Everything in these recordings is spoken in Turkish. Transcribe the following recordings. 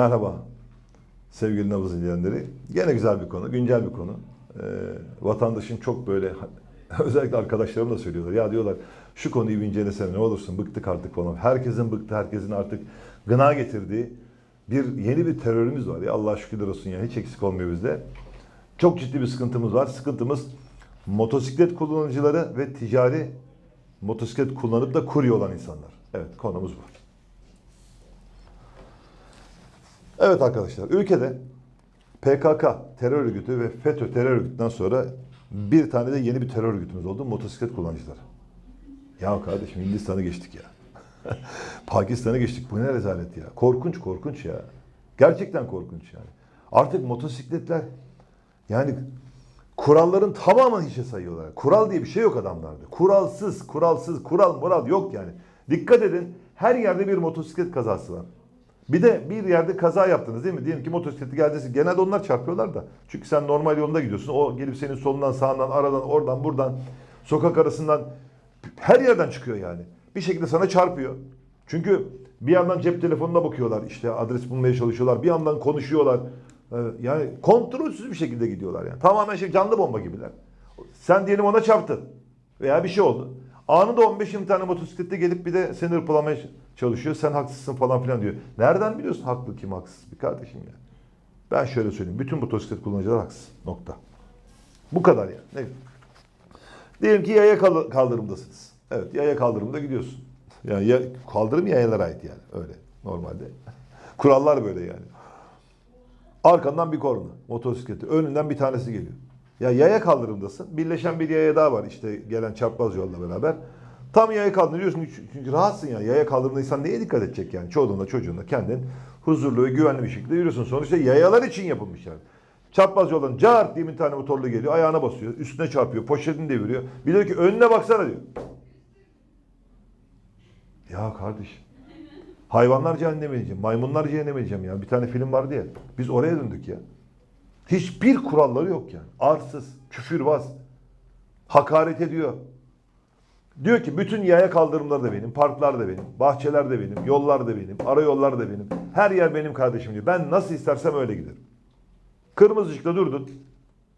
Merhaba sevgili nabız izleyenleri. Gene güzel bir konu, güncel bir konu. Ee, vatandaşın çok böyle, özellikle arkadaşlarım da söylüyorlar. Ya diyorlar şu konuyu bir incelesene ne olursun bıktık artık falan. Herkesin bıktı, herkesin artık gına getirdiği bir yeni bir terörümüz var. Ya Allah şükürler olsun ya hiç eksik olmuyor bizde. Çok ciddi bir sıkıntımız var. Sıkıntımız motosiklet kullanıcıları ve ticari motosiklet kullanıp da kurye olan insanlar. Evet konumuz bu. Evet arkadaşlar, ülkede PKK terör örgütü ve FETÖ terör örgütünden sonra bir tane de yeni bir terör örgütümüz oldu. Motosiklet kullanıcıları. Ya kardeşim Hindistan'ı geçtik ya. Pakistan'ı geçtik. Bu ne rezalet ya. Korkunç korkunç ya. Gerçekten korkunç yani. Artık motosikletler yani kuralların tamamını hiçe sayıyorlar. Kural diye bir şey yok adamlarda. Kuralsız, kuralsız, kural moral yok yani. Dikkat edin her yerde bir motosiklet kazası var. Bir de bir yerde kaza yaptınız değil mi? Diyelim ki motosikleti geldiniz. Genelde onlar çarpıyorlar da. Çünkü sen normal yolunda gidiyorsun. O gelip senin solundan, sağından, aradan, oradan, buradan, sokak arasından her yerden çıkıyor yani. Bir şekilde sana çarpıyor. Çünkü bir yandan cep telefonuna bakıyorlar. işte adres bulmaya çalışıyorlar. Bir yandan konuşuyorlar. Ee, Yani kontrolsüz bir şekilde gidiyorlar yani. Tamamen şey canlı bomba gibiler. Sen diyelim ona çarptın. Veya bir şey oldu. Anında 15-20 tane motosiklette gelip bir de seni hırpalamaya çalışıyor. Sen haksızsın falan filan diyor. Nereden biliyorsun haklı kim haksız bir kardeşim ya. Ben şöyle söyleyeyim. Bütün motosiklet kullanıcılar haksız. Nokta. Bu kadar yani. Ne? Diyelim ki yaya kal- kaldırımdasınız. Evet yaya kaldırımda gidiyorsun. Yani ya, kaldırım yayalara ait yani. Öyle normalde. Kurallar böyle yani. Arkandan bir korna motosikleti. Önünden bir tanesi geliyor. Ya yaya kaldırımdasın. Birleşen bir yaya daha var işte gelen çapraz yolla beraber. Tam yaya kaldırıyorsun çünkü, rahatsın ya. Yaya kaldırımdaysan neye dikkat edecek yani? Çoluğunla çocuğunla kendin huzurlu ve güvenli bir şekilde yürüyorsun. Sonuçta yayalar için yapılmış yani. Çapraz yoldan cart diye bir tane motorlu geliyor. Ayağına basıyor. Üstüne çarpıyor. Poşetini deviriyor. Bir diyor ki önüne baksana diyor. Ya kardeşim. Hayvanlar cehenneme diyeceğim. Maymunlar cehenneme diyeceğim ya. Bir tane film vardı ya. Biz oraya döndük ya. Hiçbir kuralları yok yani. Arsız, küfürbaz, hakaret ediyor. Diyor ki bütün yaya kaldırımları da benim, parklar da benim, bahçeler de benim, yollar da benim, ara yollar da benim. Her yer benim kardeşim diyor. Ben nasıl istersem öyle giderim. Kırmızı ışıkta durdun.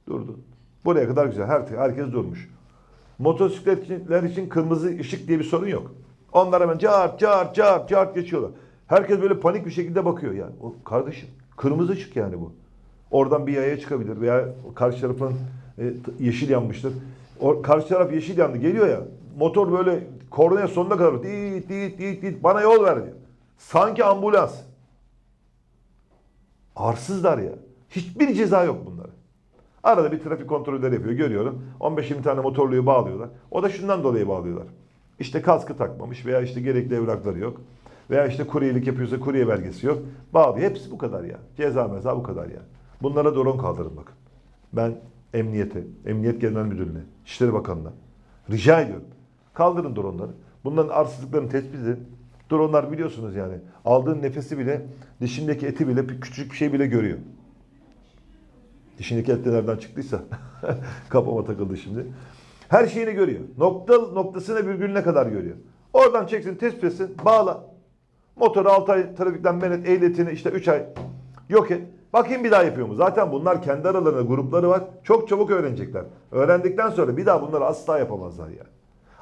Durdun. Buraya kadar güzel. Her, herkes durmuş. Motosikletler için kırmızı ışık diye bir sorun yok. Onlar hemen cart cart cart cart geçiyorlar. Herkes böyle panik bir şekilde bakıyor yani. O kardeşim kırmızı ışık yani bu. Oradan bir yaya çıkabilir veya karşı tarafın e, yeşil yanmıştır. O, karşı taraf yeşil yandı geliyor ya. Motor böyle kornaya sonuna kadar dit dit dit dit bana yol ver diyor. Sanki ambulans. Arsızlar ya. Hiçbir ceza yok bunlara. Arada bir trafik kontrolleri yapıyor görüyorum. 15-20 tane motorluyu bağlıyorlar. O da şundan dolayı bağlıyorlar. İşte kaskı takmamış veya işte gerekli evrakları yok. Veya işte kuryelik yapıyorsa kurye belgesi yok. Bağlıyor. Hepsi bu kadar ya. Ceza meza bu kadar ya. Bunlara drone kaldırın bakın. Ben emniyete, Emniyet Genel Müdürlüğüne, İçişleri Bakanı'na rica ediyorum. Kaldırın dronları. Bunların arsızlıklarını tespit edin. Dronlar biliyorsunuz yani. Aldığın nefesi bile, dişindeki eti bile, küçük bir şey bile görüyor. Dişindeki et de nereden çıktıysa kafama takıldı şimdi. Her şeyini görüyor. Nokta noktasına virgülüne kadar görüyor. Oradan çeksin, tespit etsin, bağla. Motoru 6 ay trafikten men et, ehliyetini işte 3 ay yok et. Bakayım bir daha yapıyor mu? Zaten bunlar kendi aralarında grupları var. Çok çabuk öğrenecekler. Öğrendikten sonra bir daha bunları asla yapamazlar yani.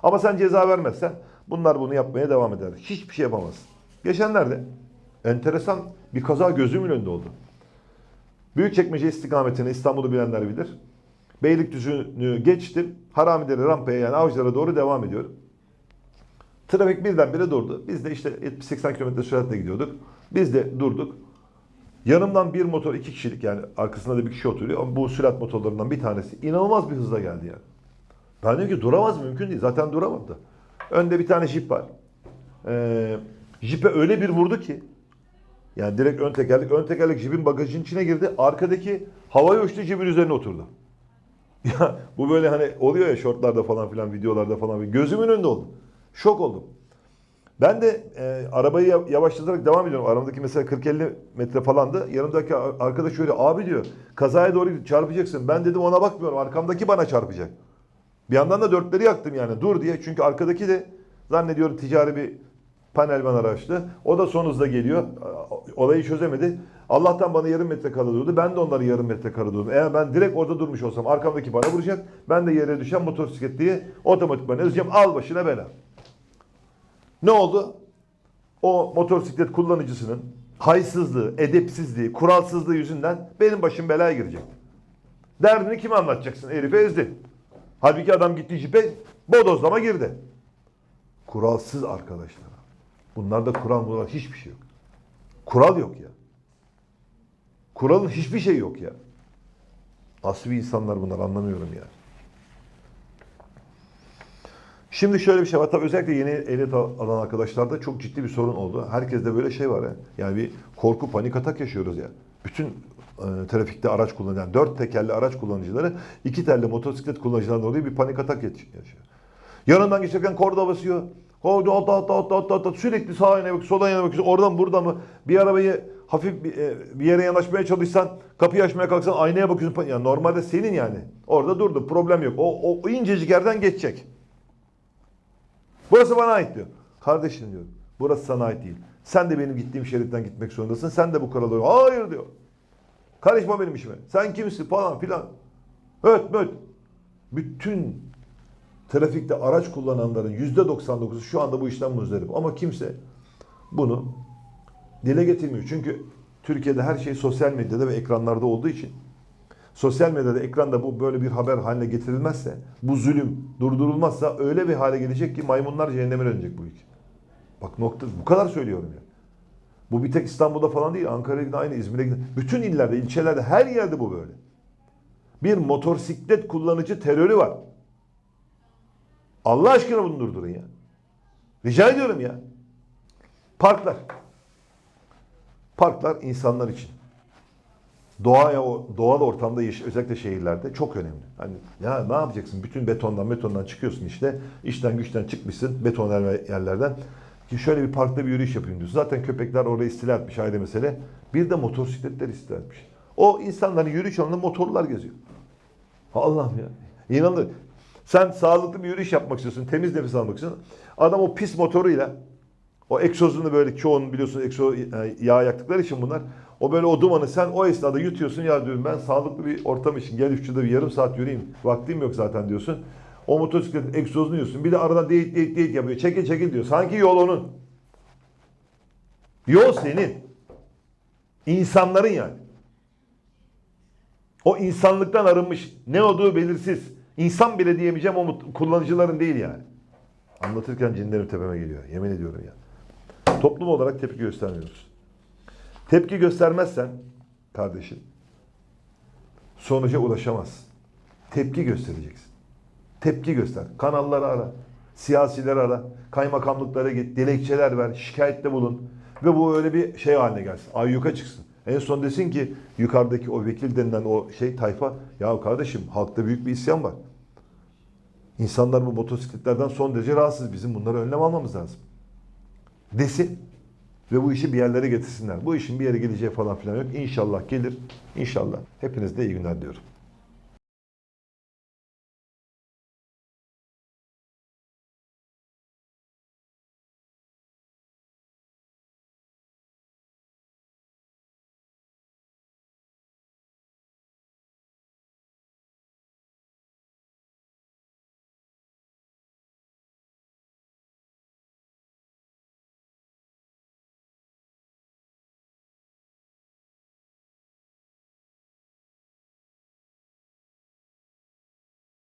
Ama sen ceza vermezsen bunlar bunu yapmaya devam eder. Hiçbir şey yapamazsın. Geçenlerde enteresan bir kaza gözümün önünde oldu. Büyükçekmece istikametine İstanbul'u bilenler bilir. Beylikdüzü'nü geçtim. Haramileri rampaya yani avcılara doğru devam ediyorum. Trafik birdenbire durdu. Biz de işte 70-80 km süratle gidiyorduk. Biz de durduk. Yanımdan bir motor iki kişilik yani arkasında da bir kişi oturuyor. Bu sürat motorlarından bir tanesi inanılmaz bir hızla geldi yani. Ben dedim ki duramaz mümkün değil. Zaten duramadı. Önde bir tane jip var. Ee, jipe öyle bir vurdu ki yani direkt ön tekerlek, ön tekerlek jipin bagajının içine girdi. Arkadaki havaya uçtu jipin üzerine oturdu. Ya bu böyle hani oluyor ya shortlarda falan filan videolarda falan. Gözümün önünde oldu. Şok oldum. Ben de e, arabayı ya- yavaşlatarak devam ediyorum. Aramdaki mesela 40-50 metre falandı. Yanımdaki arkadaş şöyle abi diyor kazaya doğru çarpacaksın. Ben dedim ona bakmıyorum. Arkamdaki bana çarpacak. Bir yandan da dörtleri yaktım yani dur diye. Çünkü arkadaki de zannediyorum ticari bir Panelman araçlı. O da son hızla geliyor. Olayı çözemedi. Allah'tan bana yarım metre kala durdu. Ben de onları yarım metre kala durdum. Eğer ben direkt orada durmuş olsam arkamdaki bana vuracak. Ben de yere düşen motosikletliye otomatikman ezeceğim. Al başına bela. Ne oldu? O motosiklet kullanıcısının haysızlığı, edepsizliği, kuralsızlığı yüzünden benim başım belaya girecek. Derdini kime anlatacaksın? Herifi ezdi. Halbuki adam gitti jipe bodozlama girdi. Kuralsız arkadaşlar. Bunlarda kural kural hiçbir şey yok. Kural yok ya. Kuralın hiçbir şey yok ya. Asli insanlar bunlar anlamıyorum ya. Şimdi şöyle bir şey var. Tabii özellikle yeni ehliyet al- alan arkadaşlarda çok ciddi bir sorun oldu. Herkeste böyle şey var ya. Yani bir korku, panik atak yaşıyoruz ya. Bütün e, trafikte araç kullanan, dört tekerli araç kullanıcıları, iki telli motosiklet kullanıcılarından dolayı bir panik atak yaş- yaşıyor. Yanından geçerken korda basıyor. Korda at at at at at sürekli sağa yana bakıyor, sola yana bakıyor. Oradan burada mı? Bir arabayı hafif bir, e, bir yere yanaşmaya çalışsan, kapıyı açmaya kalksan aynaya bakıyorsun. Yani normalde senin yani. Orada durdun, problem yok. O, o incecik yerden geçecek. Burası bana ait diyor. Kardeşim diyor. Burası sana ait değil. Sen de benim gittiğim şeritten gitmek zorundasın. Sen de bu kuralı uy- Hayır diyor. Karışma benim işime. Sen kimsin falan filan. Öt möt. Bütün trafikte araç kullananların yüzde 99'u şu anda bu işten muzdarip. Ama kimse bunu dile getirmiyor. Çünkü Türkiye'de her şey sosyal medyada ve ekranlarda olduğu için sosyal medyada ekranda bu böyle bir haber haline getirilmezse, bu zulüm durdurulmazsa öyle bir hale gelecek ki maymunlar cehenneme dönecek bu ülke. Bak nokta bu kadar söylüyorum ya. Bu bir tek İstanbul'da falan değil, Ankara'ya giden aynı, İzmir'e giden. Bütün illerde, ilçelerde, her yerde bu böyle. Bir motosiklet kullanıcı terörü var. Allah aşkına bunu durdurun ya. Rica ediyorum ya. Parklar. Parklar insanlar için doğaya doğal ortamda yaş- özellikle şehirlerde çok önemli. Hani ya ne yapacaksın? Bütün betondan betondan çıkıyorsun işte. İşten güçten çıkmışsın beton yer- yerlerden. Ki şöyle bir parkta bir yürüyüş yapayım diyorsun. Zaten köpekler orayı istila etmiş ayrı mesele. Bir de motosikletler istila etmiş. O insanların yürüyüş alanında motorlar geziyor. Allah'ım ya. İnanılır. Sen sağlıklı bir yürüyüş yapmak istiyorsun. Temiz nefes almak istiyorsun. Adam o pis motoruyla o egzozunu böyle çoğunun biliyorsun egzoz e, yağ yaktıkları için bunlar. O böyle o dumanı sen o esnada yutuyorsun ya diyorum ben sağlıklı bir ortam için gel şurada bir yarım saat yürüyeyim. Vaktim yok zaten diyorsun. O motosikletin egzozunu yiyorsun. Bir de aradan deyit deyit deyit yapıyor. Çekil çekil diyor. Sanki yol onun. Yol senin. İnsanların yani. O insanlıktan arınmış. Ne olduğu belirsiz. İnsan bile diyemeyeceğim o kullanıcıların değil yani. Anlatırken cinlerim tepeme geliyor. Yemin ediyorum ya. Toplum olarak tepki göstermiyoruz. Tepki göstermezsen kardeşim sonuca ulaşamazsın. Tepki göstereceksin. Tepki göster. Kanalları ara. Siyasileri ara. Kaymakamlıklara git. Dilekçeler ver. Şikayette bulun. Ve bu öyle bir şey haline gelsin. Ayyuka çıksın. En son desin ki yukarıdaki o vekil denilen o şey tayfa ya kardeşim halkta büyük bir isyan var. İnsanlar bu motosikletlerden son derece rahatsız. Bizim bunlara önlem almamız lazım. Desin ve bu işi bir yerlere getirsinler. Bu işin bir yere geleceği falan filan yok. İnşallah gelir. İnşallah. Hepinize iyi günler diyorum.